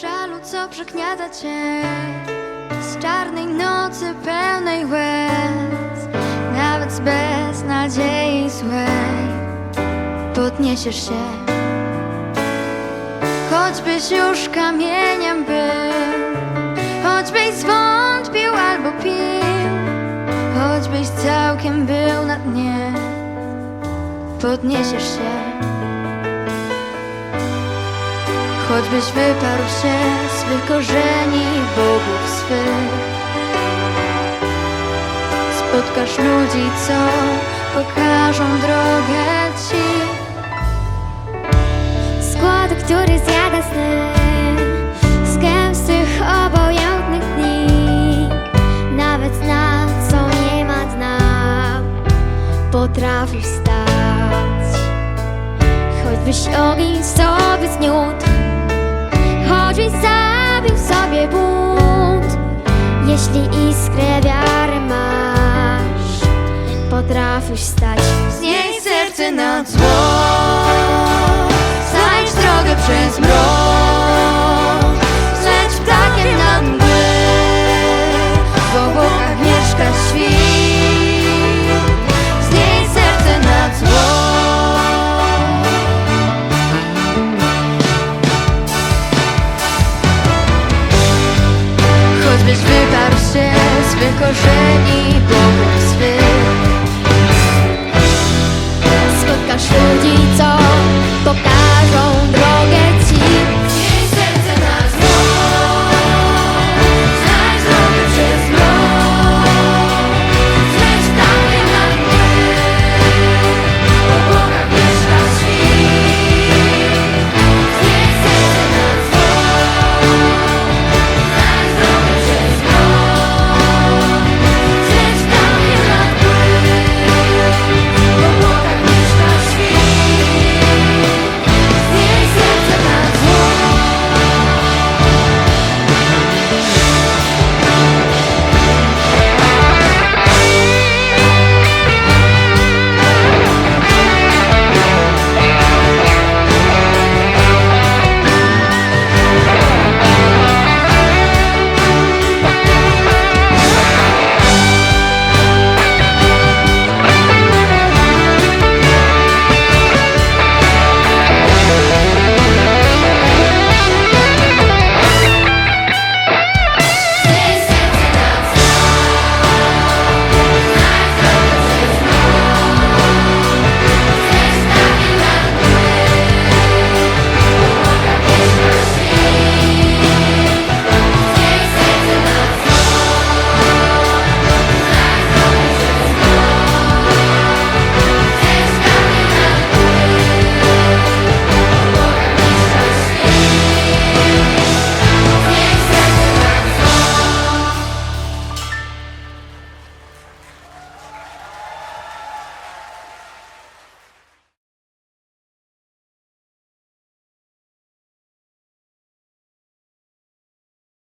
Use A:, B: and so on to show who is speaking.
A: Żalu, co przygniata cię. Z czarnej nocy pełnej łez Nawet z beznadziei złej Podniesiesz się. Choćbyś już kamieniem był Choćbyś zwątpił albo pił Choćbyś całkiem był na dnie Podniesiesz się Choćbyś wyparł się swych korzeni bogów swych. Spotkasz ludzi, co pokażą drogę ci.
B: Skład, który zjada sny Z gęstych, obojętnych dni. Nawet na co nie ma dna Potrafisz stać. Choćbyś ogień sobie zniótł Jeśli iskrę wiary masz Potrafisz stać
A: Z niej serce na zło. Znajdź drogę przez mrok Zleć ptakiem na mgły. W obłokach mieszka świt Z niej serce na zło. Choćbyś wyparł się swych korzeni Bogiem swych Spotkasz ludzi, co pokażą